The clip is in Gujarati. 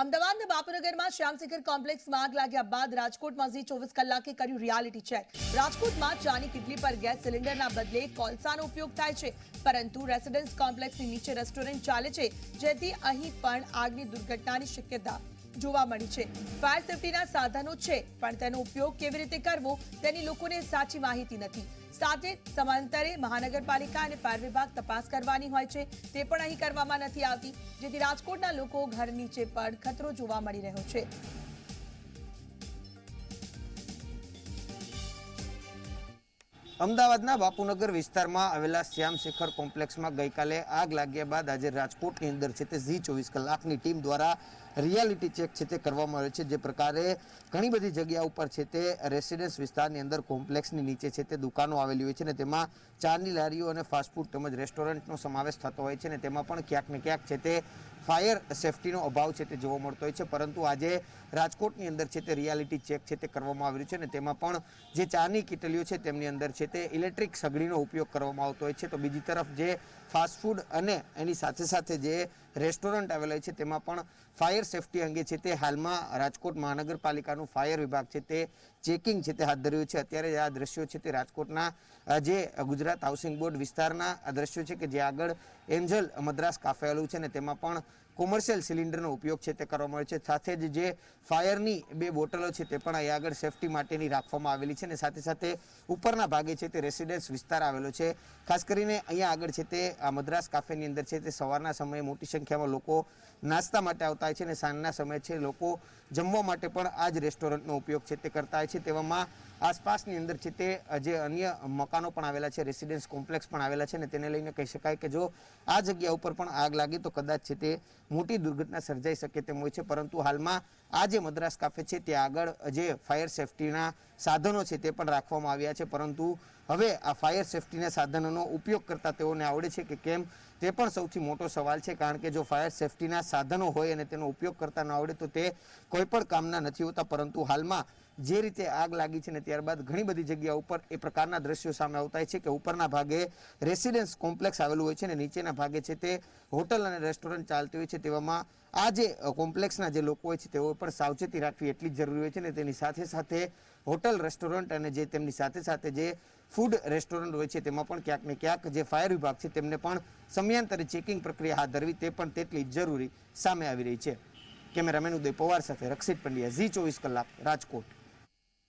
અમદાવાદના બાપુનગરમાં શ્યામશેખર કોમ્પ્લેક્સમાં આગ લાગ્યા બાદ રાજકોટમાં ઝી ચોવીસ કલાકે કર્યું રિયાલિટી ચેક રાજકોટમાં ચાની કિટલી પર ગેસ સિલિન્ડરના બદલે કોલસાનો ઉપયોગ થાય છે. પરંતુ રેસિડેન્સ કોમ્પ્લેક્સની નીચે રેસ્ટોરન્ટ ચાલે છે, જેથી અહીં પણ આગની દુર્ઘટનાની શક્યતા. જોવા મળી છે. ફાયર સેફટીના સાધનો છે, પણ તેનો ઉપયોગ કેવી રીતે કરવો, તેની લોકોને સાચી માહિતી નથી. સાથે સમાંતરે મહાનગરપાલિકા અને ફાયર વિભાગ તપાસ કરવાની હોય છે, તે પણ અહીં કરવામાં નથી આવતી, જેથી રાજકોટના લોકો ઘર નીચે પણ ખતરો જોવા મળી રહ્યો છે. અમદાવાદના બાપુનગર વિસ્તારમાં આવેલા શ્યામ શેખર કોમ્પ્લેક્સમાં ગઈકાલે આગ લાગ્યા બાદ આજે રાજકોટની અંદર છે તે ઝી ચોવીસ કલાકની ટીમ દ્વારા રિયાલિટી ચેક છે તે કરવામાં આવે છે. જે પ્રકારે ઘણી બધી જગ્યા ઉપર છે તે રેસિડેન્સ વિસ્તારની અંદર કોમ્પ્લેક્સની નીચે છે તે દુકાનો આવેલી હોય છે ને તેમાં ચારની લારીઓ અને ફાસ્ટફૂડ તેમજ રેસ્ટોરન્ટનો સમાવેશ થતો હોય છે ને તેમાં પણ ક્યાંક ને ક્યાંક છે તે ફાયર સેફટીનો અભાવ છે તે જોવા મળતો હોય છે. પરંતુ આજે રાજકોટની અંદર છે તે રિયાલિટી ચેક છે તે કરવામાં આવ્યું છે અને તેમાં પણ જે ચાની કિટલીઓ છે તેમની અંદર છે તે ઇલેક્ટ્રિક સગડીનો ઉપયોગ કરવામાં આવતો હોય છે. તો બીજી તરફ જે ફાસ્ટફૂડ અને એની સાથે સાથે જે રેસ્ટોરન્ટ આવેલા છે. તેમાં પણ ફાયર સેફટી અંગે છે તે હાલમાં રાજકોટ મહાનગરપાલિકાનું ફાયર વિભાગ છે તે ચેકિંગ છે તે હાથ ધર્યું છે. અત્યારે આ દ્રશ્યો છે તે રાજકોટના જે ગુજરાત હાઉસિંગ બોર્ડ વિસ્તારના દ્રશ્યો છે કે જે આગળ એન્જલ મદ્રાસ કાફે છે ને તેમાં પણ કોમર્શિયલ સિલિન્ડરનો ઉપયોગ છે તે કરવામાં આવે છે. સાથે જ જે ફાયરની બે બોટલો છે તે પણ અહીં આગળ સેફટી માટેની રાખવામાં આવેલી છે અને સાથે સાથે ઉપરના ભાગે છે તે રેસિડેન્સ વિસ્તાર આવેલો છે. ખાસ કરીને અહીંયા આગળ છે તે, આ મદ્રાસ કાફેની અંદર છે તે સવારના સમયે મોટી સંખ્યામાં લોકો નાસ્તા માટે આવતા હોય છે અને સાંજના સમયે છે લોકો જમવા માટે પણ આ જ રેસ્ટોરન્ટનો ઉપયોગ છે તે કરતા હોય છે. તેવામાં આસપાસની અંદર છે તે જે અન્ય મકાનો પણ આવેલા છે, રેસિડેન્સ કોમ્પ્લેક્સ પણ આવેલા છે ને તેને લઈને કહી શકાય કે જો આ જગ્યા ઉપર પણ આગ લાગી તો કદાચ છે તે મોટી દુર્ઘટના સર્જાઈ શકે તેમ હોય છે. પરંતુ હાલમાં આ જે મદ્રાસ કાફે છે તે આગળ જે ફાયર સેફટીના સાધનો છે તે પણ રાખવામાં આવ્યા છે. પરંતુ હવે આ ફાયર સેફટીના સાધનોનો ઉપયોગ કરતા તેઓને આવડે છે કે કેમ? તે પણ સૌથી મોટો સવાલ છે. કારણ કે જો ફાયર સેફટીના સાધનો હોય અને તેનો ઉપયોગ કરતા ન આવડે, તો તે કોઈ પણ કામના નથી હોતા. પરંતુ હાલમાં જે રીતે આગ લાગી છે ને ત્યારબાદ ઘણી બધી જગ્યા ઉપર એ પ્રકારના દ્રશ્યો સામે આવતા છે કે ઉપરના ભાગે રેસિડેન્સ કોમ્પ્લેક્સ આવેલું હોય છે ને નીચેના ભાગે છે તે હોટલ અને રેસ્ટોરન્ટ ચાલતી હોય છે. તેવામાં આ જે કોમ્પ્લેક્સના જે લોકો હોય છે તેઓ પણ સાવચેતી રાખવી એટલી જ જરૂરી હોય છે ને તેની સાથે સાથે હોટલ રેસ્ટોરન્ટ અને જે તેમની સાથે સાથે જે ફૂડ રેસ્ટોરન્ટ હોય છે, તેમાં પણ ક્યાંક ને ક્યાંક જે ફાયર વિભાગ છે, તેમને પણ સમયાંતરે ચેકિંગ પ્રક્રિયા હાથ ધરવી તે પણ તેટલી જરૂરી સામે આવી રહી છે. કેમેરામેન ઉદય પવાર સાથે રક્ષિત પંડ્યા, ઝી ચોવીસ કલાક, રાજકોટ.